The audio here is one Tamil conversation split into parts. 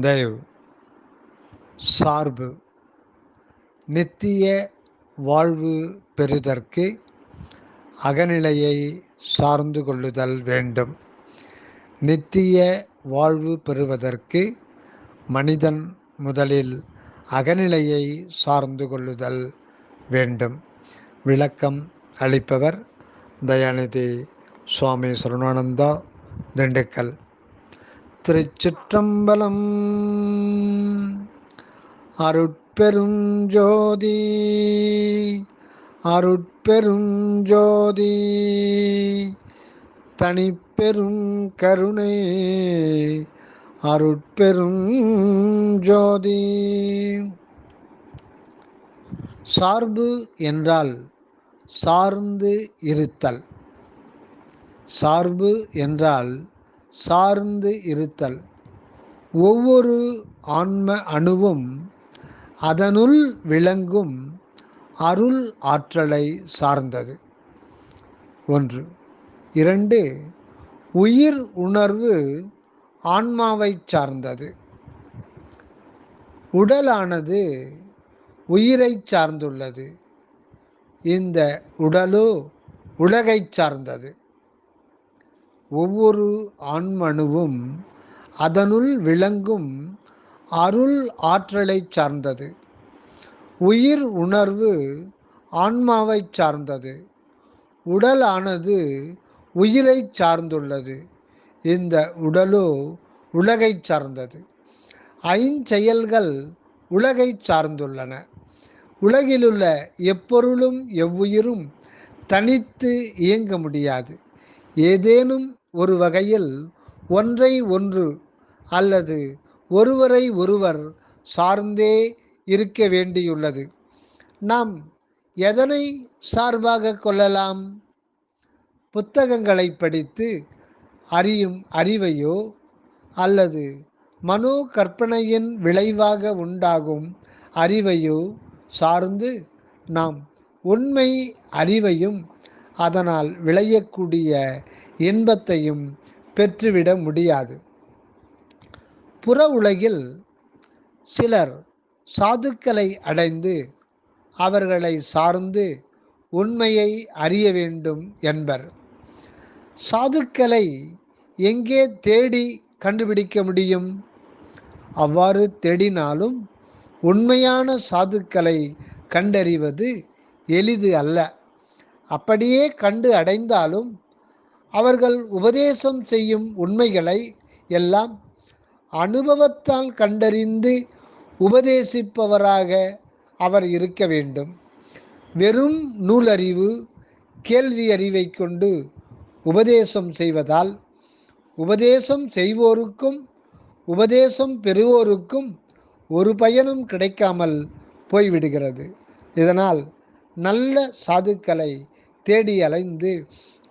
தயவு. சார்பு. நித்திய வாழ்வு பெறுதற்கு அகநிலையை சார்ந்து கொள்ளுதல் வேண்டும். நித்திய வாழ்வு பெறுவதற்கு மனிதன் முதலில் அகநிலையை சார்ந்து கொள்ளுதல் வேண்டும். விளக்கம் அளிப்பவர் தயாநிதி சுவாமி சரணானந்தா திண்டுக்கல். திருச்சிற்றம்பலம். அருட்பெரும் ஜோதி அருட்பெரும் ஜோதி தனிப்பெரும் கருணை அருட்பெரும் ஜோதி. சார்பு என்றால் சார்ந்து இருத்தல். சார்பு என்றால் சார்ந்து இருத்தல். ஒவ்வொரு ஆன்ம அணுவும் அதனுள் விளங்கும் அருள் ஆற்றலை சார்ந்தது. ஒன்று. இரண்டு. உயிர் உணர்வு ஆன்மாவை சார்ந்தது. உடலானது உயிரை சார்ந்துள்ளது. இந்த உடலோ உலகை சார்ந்தது. ஒவ்வொரு ஆண்மணுவும் அதனுள் விளங்கும் அருள் ஆற்றலை சார்ந்தது. உயிர் உணர்வு ஆன்மாவை சார்ந்தது. உடலானது உயிரை சார்ந்துள்ளது. இந்த உடலோ உலகை சார்ந்தது. ஐஞ்செயல்கள் உலகை சார்ந்துள்ளன. உலகிலுள்ள எப்பொருளும் எவ்வுயிரும் தனித்து இயங்க முடியாது. ஏதேனும் ஒரு வகையில் ஒன்றை ஒன்று அல்லது ஒருவரை ஒருவர் சார்ந்தே இருக்க வேண்டியுள்ளது. நாம் எதனை சார்பாக கொள்ளலாம்? புத்தகங்களை படித்து அறியும் அறிவையோ அல்லது மனோ கற்பனையின் விளைவாக உண்டாகும் அறிவையோ சார்ந்து நாம் உண்மை அறிவையும் அதனால் விளையக்கூடிய இன்பத்தையும் பெற்றுவிட முடியாது. புற உலகில் சிலர் சாதுக்களை அடைந்து அவர்களை சார்ந்து உண்மையை அறிய வேண்டும் என்பர். சாதுக்களை எங்கே தேடி கண்டுபிடிக்க முடியும்? அவ்வாறு தேடினாலும் உண்மையான சாதுக்களை கண்டறிவது எளிது அல்ல. அப்படியே கண்டு அடைந்தாலும் அவர்கள் உபதேசம் செய்யும் உண்மைகளை எல்லாம் அனுபவத்தால் கண்டறிந்து உபதேசிப்பவராக அவர் இருக்க வேண்டும். வெறும் நூலறிவு கேள்வி அறிவை கொண்டு உபதேசம் செய்வதால் உபதேசம் செய்வோருக்கும் உபதேசம் பெறுவோருக்கும் ஒரு பயனும் கிடைக்காமல் போய்விடுகிறது. இதனால் நல்ல சாதுக்களை தேடி அலைந்து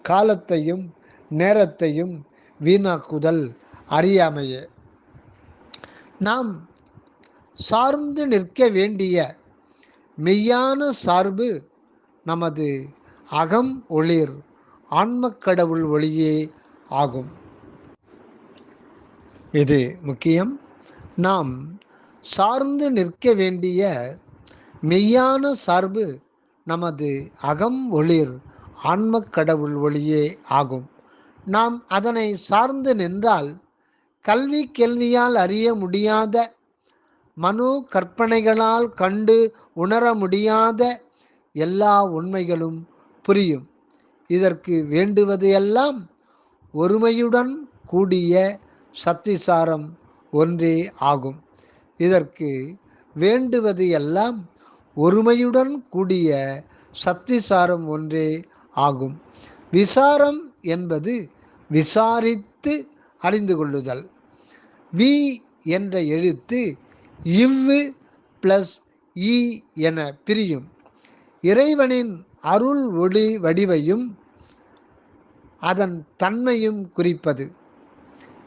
காலத்தையும் நேரத்தையும் வீணாக்குதல் அறியாமையே. நாம் சார்ந்து நிற்க வேண்டிய மெய்யான சார்பு நமது அகம் ஒளிர் ஆன்மக்கடவுள் ஒளியே ஆகும். இது முக்கியம். நாம் சார்ந்து நிற்க வேண்டிய மெய்யான சார்பு நமது அகம் ஒளிர் ஆன்மக் கடவுள் ஒளியே ஆகும். நாம் அதனை சார்ந்து நின்றால் கல்வி கேள்வியால் அறிய முடியாத மனு கற்பனைகளால் கண்டு உணர முடியாத எல்லா உண்மைகளும் புரியும். இதற்கு வேண்டுவது எல்லாம் ஒருமையுடன் கூடிய சத்திசாரம் ஒன்றே ஆகும். இதற்கு வேண்டுவது எல்லாம் ஒருமையுடன் கூடிய சத்திசாரம் ஒன்றே ஆகும். விசாரம் என்பது விசாரித்து அறிந்து கொள்ளுதல். வி என்ற எழுத்து இவ்வு பிளஸ் இ என பிரியும். இறைவனின் அருள் ஒளி வடிவையும் அதன் தன்மையும் குறிப்பது.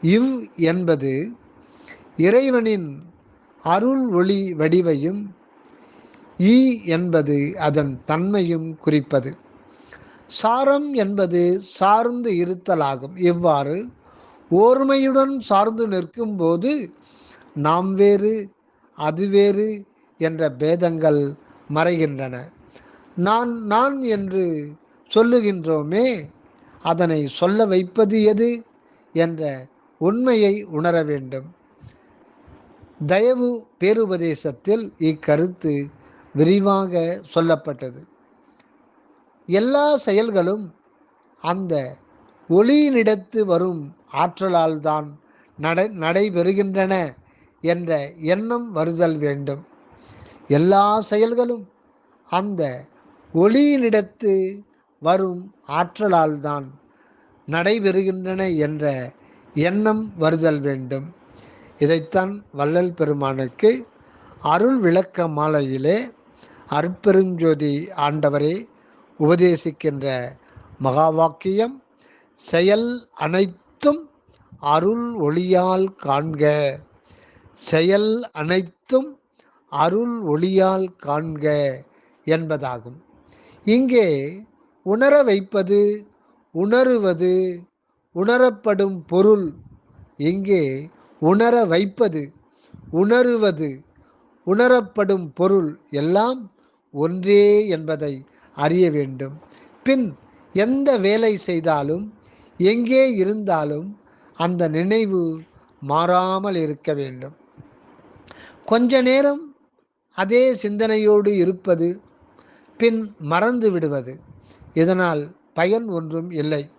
இவ் என்பது இறைவனின் அருள் ஒளி வடிவையும் ஈ என்பது அதன் தன்மையும் குறிப்பது. சாரம் என்பது சார்ந்து இருத்தலாகும். இவ்வாறு ஓர்மையுடன் சார்ந்து நிற்கும்போது நாம் வேறு அது வேறு என்ற பேதங்கள் மறைகின்றன. நான் நான் என்று சொல்லுகின்றோமே அதனை சொல்ல வைப்பது எது என்ற உண்மையை உணர வேண்டும். தயவு பேருபதேசத்தில் இக்கருத்து விரிவாக சொல்லப்பட்டது. எல்லா செயல்களும் அந்த ஒளியினிடத்து வரும் ஆற்றலால் தான் நடை நடைபெறுகின்றன என்ற எண்ணம் வருதல் வேண்டும். எல்லா செயல்களும் அந்த ஒளியினிடத்து வரும் ஆற்றலால் தான் நடைபெறுகின்றன என்ற எண்ணம் வருதல் வேண்டும். இதைத்தான் வள்ளல் பெருமானுக்கு அருள் விளக்க மாலையிலே அருட்பெருஞ்சோதி ஆண்டவரே உபதேசிக்கின்ற மகா வாக்கியம் செயல் அனைத்தும் அருள் ஒளியால் காண்க. செயல் அனைத்தும் அருள் ஒளியால் காண்க என்பதாகும். இங்கே உணர வைப்பது உணருவது உணரப்படும் பொருள். இங்கே உணர வைப்பது உணருவது உணரப்படும் பொருள் எல்லாம் ஒன்றே என்பதை அறிய வேண்டும். பின் எந்த வேலை செய்தாலும் எங்கே இருந்தாலும் அந்த நினைவு மாறாமல் இருக்க வேண்டும். கொஞ்ச நேரம் அதே சிந்தனையோடு இருப்பது பின் மறந்து விடுவது. இதனால் பயன் ஒன்றும் இல்லை.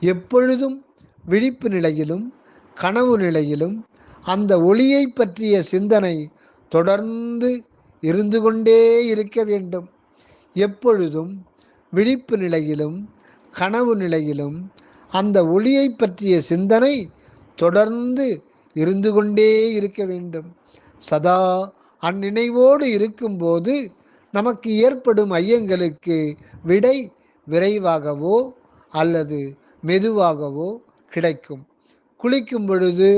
எப்பொழுதும் விழிப்பு நிலையிலும் கனவு நிலையிலும் அந்த ஒளியை பற்றிய சிந்தனை தொடர்ந்து இருந்து கொண்டே இருக்க வேண்டும். எப்பொழுதும் விழிப்பு நிலையிலும் கனவு நிலையிலும் அந்த ஒளியை பற்றிய சிந்தனை தொடர்ந்து இருந்து கொண்டே இருக்க வேண்டும். சதா அந்நினைவோடு இருக்கும்போது நமக்கு ஏற்படும் ஐயங்களுக்கு விடை விரைவாகவோ அல்லது மெதுவாகவோ கிடைக்கும். குளிக்கும் பொழுது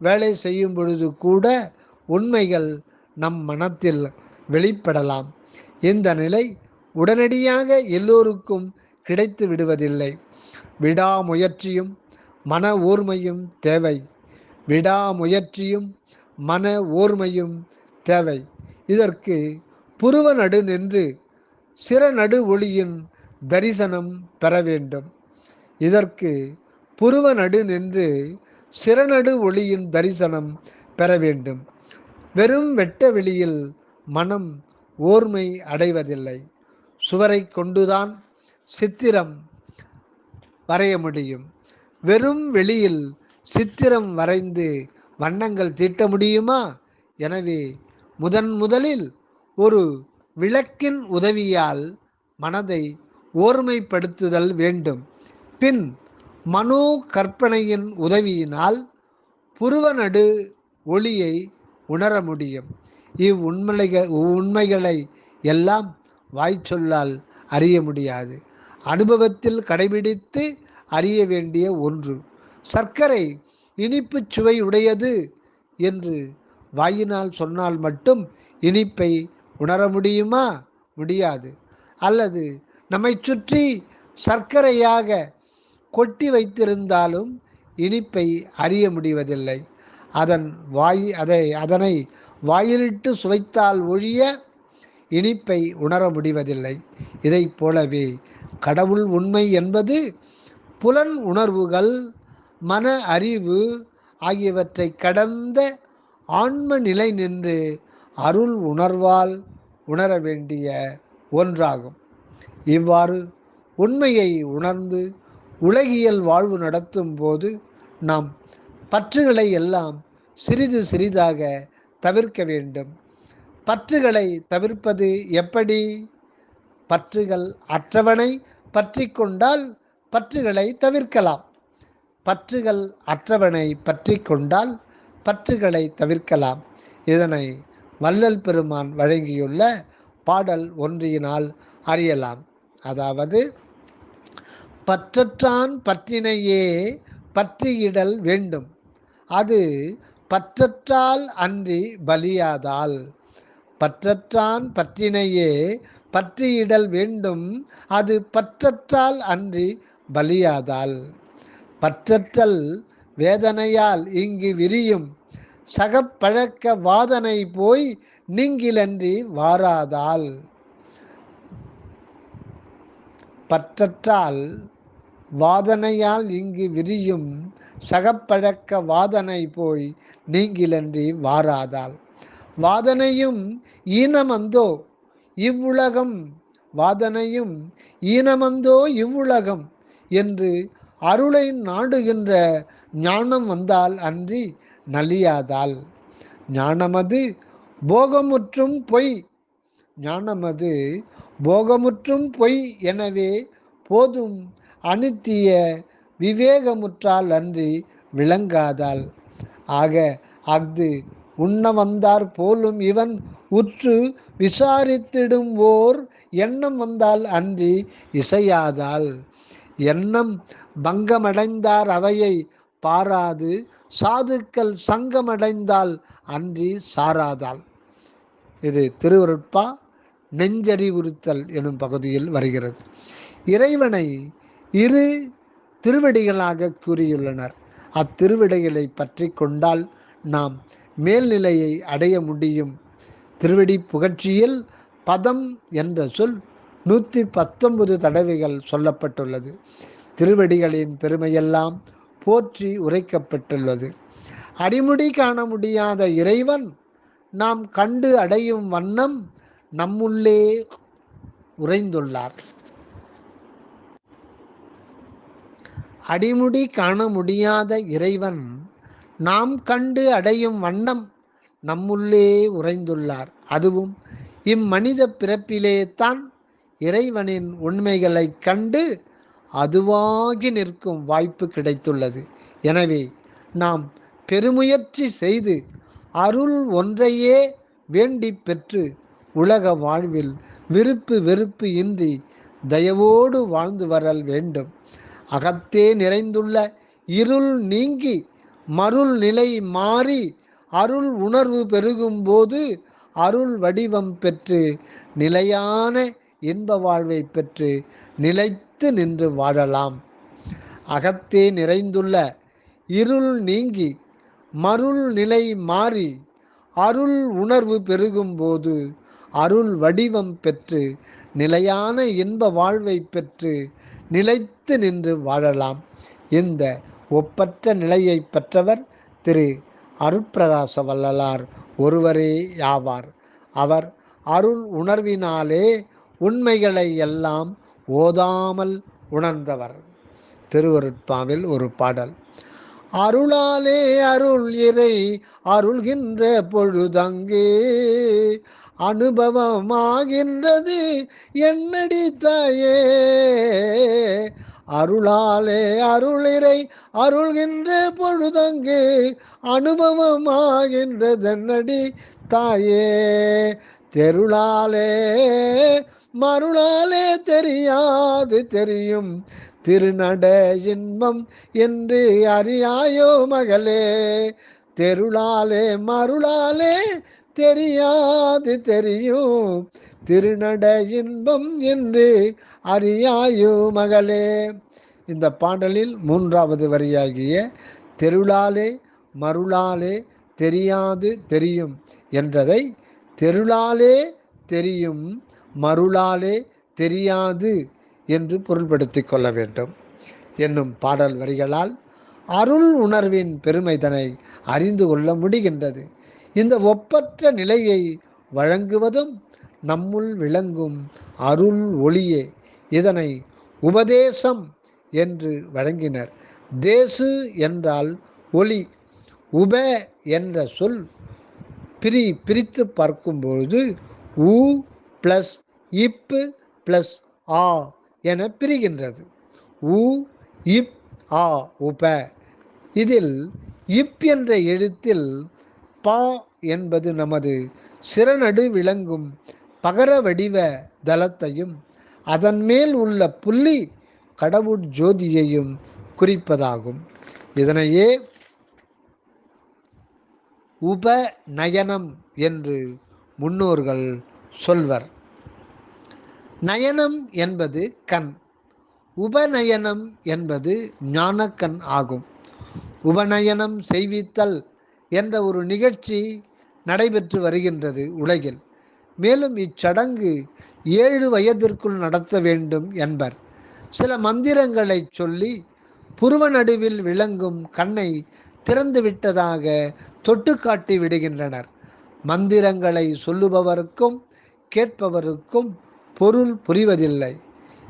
வேலை செய்யும் பொழுது கூட உண்மைகள் நம் மனத்தில் வெளிப்படலாம். இந்த நிலை உடனடியாக எல்லோருக்கும் கிடைத்து விடுவதில்லை. விடாமுயற்சியும் மன ஓர்மையும் தேவை. விடாமுயற்சியும் மன ஓர்மையும் தேவை. இதற்கு புருவ நடு நின்று சிறநடு ஒளியின் தரிசனம் பெற வேண்டும். இதற்கு புருவ நடு நின்று சிறநடு ஒளியின் தரிசனம் பெற வேண்டும். வெறும் வெட்ட வெளியில் மனம் ஓர்மை அடைவதில்லை. சுவரை கொண்டுதான் சித்திரம் வரைய முடியும். வெறும் வெளியில் சித்திரம் வரைந்து வண்ணங்கள் தீட்ட முடியுமா? எனவே முதன் முதலில் ஒரு விளக்கின் உதவியால் மனதை ஓர்மைப்படுத்துதல் வேண்டும். பின் மனோ கற்பனையின் உதவியினால் புருவநடு ஒளியை உணர முடியும். இவ்வுண்மைகள் உண்மைகளை எல்லாம் வாய்ச்சொல்லால் அறிய முடியாது. அனுபவத்தில் கடைபிடித்து அறிய வேண்டிய ஒன்று. சர்க்கரை இனிப்பு சுவை உடையது என்று வாயினால் சொன்னால் மட்டும் இனிப்பை உணர முடியுமா? முடியாது. அல்லது நம்மை சுற்றி சர்க்கரையாக கொட்டி வைத்திருந்தாலும் இனிப்பை அறிய முடிவதில்லை. அதன் வாய் அதை அதனை வாயிலிட்டு சுவைத்தால் ஒழிய இனிப்பை உணர முடிவதில்லை. இதைப் போலவே கடவுள் உண்மை என்பது புலன் உணர்வுகள் மன அறிவு ஆகியவற்றை கடந்த ஆன்ம நிலை நின்று அருள் உணர்வால் உணர வேண்டிய ஒன்றாகும். இவ்வாறு உண்மையை உணர்ந்து உலகியல் வாழ்வு நடத்தும் போது நாம் பற்றுகளை எல்லாம் சிறிது சிறிதாக தவிர்க்க வேண்டும். பற்றுகளை தவிர்ப்பது எப்படி? பற்றுகள் அற்றவனை பற்றி கொண்டால் பற்றுகளை தவிர்க்கலாம். பற்றுகள் அற்றவனை பற்றி கொண்டால் பற்றுகளை தவிர்க்கலாம். இதனை வள்ளல் பெருமான் வழங்கியுள்ள பாடல் ஒன்றியினால் அறியலாம். அதாவது பற்றற்றான் பற்றினையே பற்றியிடல் வேண்டும். அது பற்றற்றால் அன்றி பலியாதால் பற்றற்றான் பற்றினையே பற்றியிடல் வேண்டும் அது பற்றற்றால் அன்றி பலியாதால். பற்றற்றல் வேதனையால் இங்கு விரியும் சகப்பழக்க வாதனை போய் நீங்கிலன்றி வாராதால். பற்றற்றால் வாதனையால் இங்கு விரியும் சகப்பழக்க வாதனை போய் நீங்கிலன்றி வாராதால். வாதனையும் ஈனமந்தோ? இவ்வுலகம் வாதனையும் ஈனமந்தோ இவ்வுலகம்? என்று அருளை நாடுகின்ற ஞானம் வந்தால் அன்றி நலியாதால். ஞானமது போகமுற்றும் பொய். ஞானமது போகமுற்றும் பொய் எனவே போதும் அனித்திய விவேகமுற்றால் அன்றி விளங்காதால். ஆக அஃது உண்ண வந்தார் போலும் இவன் உற்று விசாரித்திடும் ஓர் எண்ணம் வந்தால் அன்றி இசையாதால் எண்ணம் பங்கமடைந்தார் அவையை பாராது சாதுக்கள் சங்கமடைந்தால் அன்றி சாராதால் இது திருவருட்பா நெஞ்சறிவுறுத்தல் எனும் பகுதியில் வருகிறது. இறைவனை இரு திருவடிகளாக கூறியுள்ளனர். அத்திருவிடைகளை பற்றி கொண்டால் நாம் மேல்நிலையை அடைய முடியும். திருவடி புகழ்ச்சியில் பதம் என்ற சொல் நூற்றி பத்தொன்பது தடவைகள் சொல்லப்பட்டுள்ளது. திருவடிகளின் பெருமையெல்லாம் போற்றி உரைக்கப்பட்டுள்ளது. அடிமுடி காண முடியாத இறைவன் நாம் கண்டு அடையும் வண்ணம் நம்முள்ளே உறைந்துள்ளார். அடிமுடி காண முடியாத இறைவன் நாம் கண்டு அடையும் வண்ணம் நம்முள்ளே உறைந்துள்ளார். அதுவும் இம்மனித பிறப்பிலே தான் இறைவனின் உண்மைகளைக் கண்டு அதுவாகி நிற்கும் வாய்ப்பு கிடைத்துள்ளது. எனவே நாம் பெருமுயற்சி செய்து அருள் ஒன்றையே வேண்டி பெற்று உலக வாழ்வில் விருப்பு வெறுப்பு இன்றி தயவோடு வாழ்ந்து வரல் வேண்டும். அகத்தே நிறைந்துள்ள இருள் நீங்கி மருள் நிலை மாறி அருள் உணர்வு பெருகும்போது அருள் வடிவம் பெற்று நிலையான இன்ப வாழ்வை பெற்று நிலைத்து நின்று வாழலாம். அகத்தே நிறைந்துள்ள இருள் நீங்கி மருள் நிலை மாறி அருள் உணர்வு பெருகும்போது அருள் வடிவம் பெற்று நிலையான இன்ப வாழ்வை பெற்று நிலைத்து நின்று வாழலாம். இந்த ஒப்பற்ற நிலையை பெற்றவர் திரு. அருட்பிரகாச வள்ளலார் ஒருவரே யாவார். அவர் அருள் உணர்வினாலே உண்மைகளை எல்லாம் ஓதாமல் உணர்ந்தவர். திருவருட்பாவில் ஒரு பாடல். அருளாலே அருள் இறை அருள்கின்ற பொழுதங்கே அனுபவமாகின்றது என்னடி தாயே? அருளாலே அருளிரை அருள்கின்ற அனுபவமாகின்ற அனுபவமாகின்றதென்னடி தாயே? தெருளாலே மருளாலே தெரியாது தெரியும். திருநட இன்பம் என்று அறியாயோ மகளே? தெருளாலே மருளாலே தெரியாது தெரியும். திருநட இன்பம் என்று அறியாயோ மகளே. இந்த பாடலில் மூன்றாவது வரியாகிய தெருளாலே மருளாலே தெரியாது தெரியும் என்றதை தெருளாலே தெரியும் மருளாலே தெரியாது என்று பொருள்படுத்திக் கொள்ள வேண்டும். என்னும் பாடல் வரிகளால் அருள் உணர்வின் பெருமைதனை அறிந்து கொள்ள முடிகின்றது. இந்த ஒப்பற்ற நிலையை வழங்குவதும் நம்முள் விளங்கும் அருள் ஒளியே இதனை உபதேசம் என்று வழங்கினர். தேசு என்றால் ஒளி. உப என்ற சொல் பிரி பிரித்து பார்க்கும்பொழுது உ ப்ளஸ் இப்பு ப்ளஸ் ஆ என பிரிகின்றது. உ இப் ஆ உப. இதில் இப் என்ற எழுத்தில் பா என்பது நமது சிறநடு விளங்கும் பகர வடிவ தலத்தையும் அதன் மேல் உள்ள புள்ளி கடவுட் ஜோதியையும் குறிப்பதாகும். இதனையே உபநயனம் என்று முன்னோர்கள் சொல்வர். நயனம் என்பது கண் உபநயனம் என்பது ஞானக்கண் ஆகும். உபநயனம் செய்வித்தல் என்ற ஒரு நிகழ்ச்சி நடைபெற்று வருகின்றது உலகில். மேலும் இச்சடங்கு ஏழு வயதிற்குள் நடத்த வேண்டும் என்பர். சில மந்திரங்களை சொல்லி புருவ நடுவில் விளங்கும் கண்ணை திறந்து விட்டதாக தொட்டு காட்டி விடுகின்றனர். மந்திரங்களை சொல்லுபவருக்கும் கேட்பவருக்கும் பொருள் புரிவதில்லை.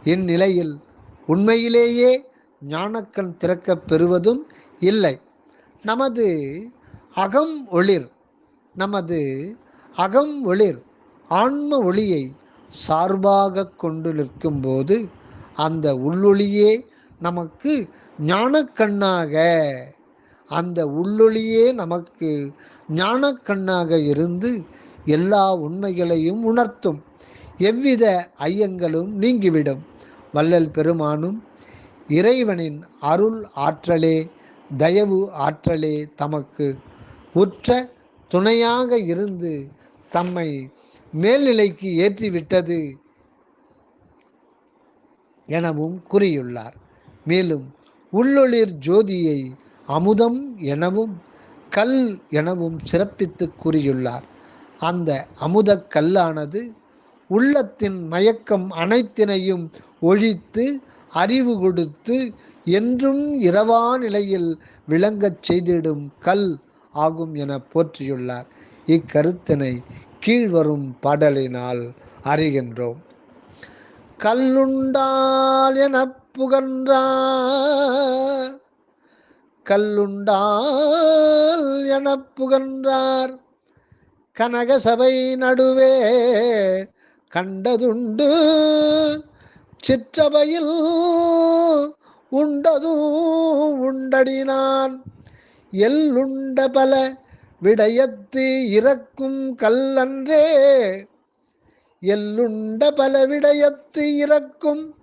இந்நிலையில் உண்மையிலேயே ஞானக்கண் திறக்கப் பெறுவதும் இல்லை. நமது அகம் ஒளிர் நமது அகம் ஒளிர் ஆன்ம ஒளியை சார்பாக கொண்டு நிற்கும்போது அந்த உள்ளொளியே நமக்கு ஞானக்கண்ணாக அந்த உள்ளொளியே நமக்கு ஞானக்கண்ணாக இருந்து எல்லா உண்மைகளையும் உணர்த்தும். எவ்வித ஐயங்களும் நீங்கிவிடும். வள்ளல் பெருமானும் இறைவனின் அருள் ஆற்றலே தயவு ஆற்றலே தமக்கு உற்ற துணையாக இருந்து தம்மை மேல்நிலைக்கு ஏற்றிவிட்டது எனவும் கூறியுள்ளார். மேலும் உள்ளொளிர் ஜோதியை அமுதம் எனவும் கல் எனவும் சிறப்பித்து கூறியுள்ளார். அந்த அமுத கல்லானது உள்ளத்தின் மயக்கம் அனைத்தினையும் ஒழித்து அறிவு கொடுத்து என்றும் இரவா நிலையில் விளங்கச் செய்திடும் கல் ஆகும் என போற்றியுள்ளார். இக்கருத்தினை கீழ்வரும் பாடலினால் அறிகின்றோம். கல்லுண்டால் என புகன்றார். கல்லுண்டால் என புகன்றார். கனகசபை நடுவே கண்டதுண்டு. சிற்றபையில் உண்டதும் உண்டடினான். எல்லுண்ட பல விடயத்து இறக்கும் கல்லன்றே. எல்லுண்ட பல விடயத்து இறக்கும்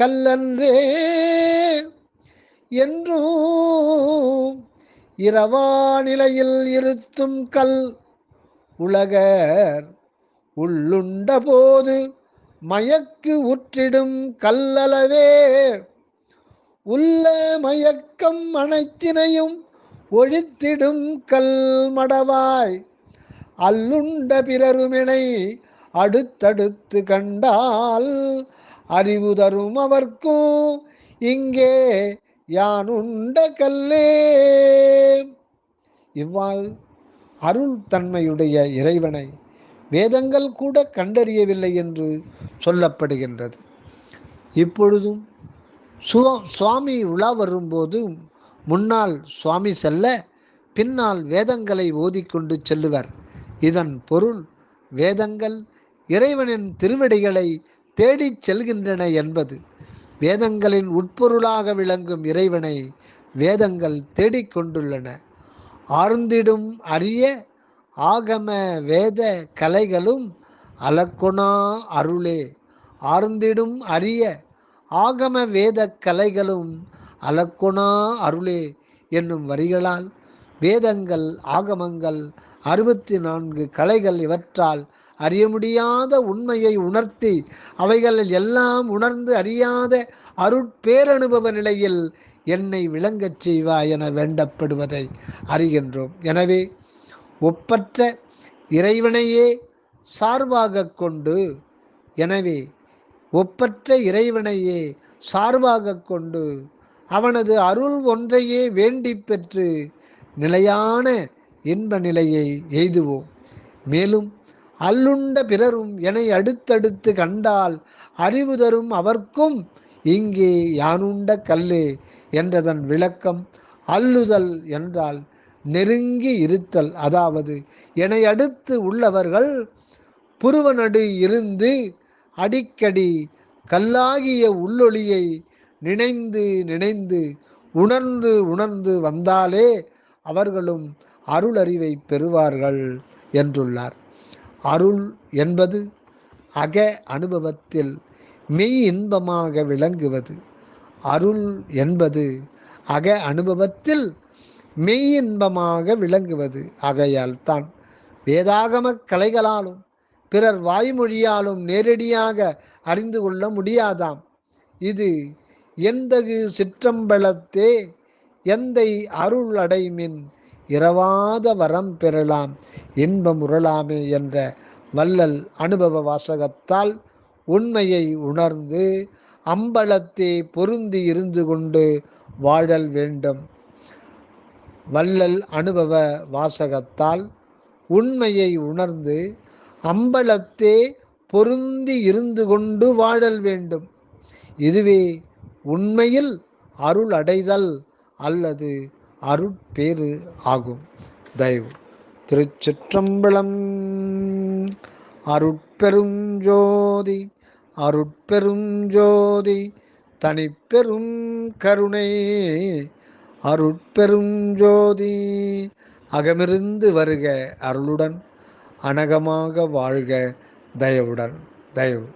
கல்லன்றே. என்றும் இரவா நிலையில் இருத்தும் கல் உலகர் உள்ளுண்ட போது மயக்கு உற்றிடும் கல்லளவே. உள்ள மயக்கம் அனைத்தினையும் ஒழித்திடும் கல் மடவாய் அல்லுண்ட பிறருமினை அடுத்தடுத்து கண்டால் அறிவு தரும் அவர்க்கும். இங்கே யானுண்ட கல்லே. இவ்வாறு அருள் தன்மையுடைய இறைவனை வேதங்கள் கூட கண்டறியவில்லை என்று சொல்லப்படுகின்றது. இப்பொழுதும் சுவ சுவாமி உலா வரும்போது முன்னால் சுவாமி செல்ல பின்னால் வேதங்களை ஓதிக்கொண்டு செல்லுவர். இதன் பொருள் வேதங்கள் இறைவனின் திருவடிகளை தேடிச் செல்கின்றன என்பது. வேதங்களின் உட்பொருளாக விளங்கும் இறைவனை வேதங்கள் தேடிக்கொண்டுள்ளன ஆர்ந்திடும் அரிய ஆகம வேத கலைகளும் அலக்கொணா அருளே. ஆர்ந்திடும் அரிய ஆகம வேத கலைகளும் அலக்கொணா அருளே என்னும் வரிகளால் வேதங்கள் ஆகமங்கள் அறுபத்தி நான்கு கலைகள் இவற்றால் அறிய முடியாத உண்மையை உணர்த்தி அவைகளில் எல்லாம் உணர்ந்து அறியாத அருட்பேரனுபவ நிலையில் என்னை விளங்கச் செய்வாய் என வேண்டப்படுவதை அறிகின்றோம். எனவே ஒப்பற்ற இறைவனையே சார்பாக கொண்டு எனவே ஒப்பற்ற இறைவனையே சார்பாக கொண்டு அவனது அருள் ஒன்றையே வேண்டி பெற்று நிலையான இன்ப நிலையை எய்துவோம். மேலும் அல்லுண்ட பிறரும் என அடுத்தடுத்து கண்டால் அறிவு தரும் அவர்க்கும் இங்கே யானுண்ட கல்லு என்றதன் விளக்கம் அல்லுதல் என்றால் நெருங்கி இருத்தல். அதாவது என்னை அடுத்து உள்ளவர்கள் புருவனடு இருந்து அடிக்கடி கல்லாகிய உள்ளொளியை நினைந்து நினைந்து உணர்ந்து உணர்ந்து வந்தாலே அவர்களும் அருள் அறிவை பெறுவார்கள் என்றுள்ளார். அருள் என்பது அக அனுபவத்தில் மெய் இன்பமாக விளங்குவது. அருள் என்பது அக அனுபவத்தில் மெய் இன்பமாக விளங்குவது ஆகையால் தான் வேதாகம கலைகளாலும் பிறர் வாய்மொழியாலும் நேரடியாக அறிந்து கொள்ள முடியாதாம். இது எந்தகு சிற்றம்பலத்தே எந்தை அருள் அடைமின் இரவாத வரம் பெறலாம் இன்பம் உறலாமே என்ற வள்ளல் அனுபவ வாசகத்தால் உண்மையை உணர்ந்து அம்பலத்தே பொருந்தி இருந்து கொண்டு வாழல் வேண்டும். வள்ளல் அனுபவ வாசகத்தால் உண்மையை உணர்ந்து அம்பலத்தே பொருந்தி இருந்து கொண்டு வாழல் வேண்டும். இதுவே உண்மையில் அருள் அடைதல் அல்லது அருட்பேறு ஆகும். தயவு. திருச்சிற்றம்பலம். அருட்பெருஞ்சோதி அருட்பெருஞ்சோதி தனிப்பெரும் கருணை. அருட்பெருஞ்சோதி அகமிருந்து வருக அருளுடன். அனகமாக வாழ்க தயவுடன். தயவு.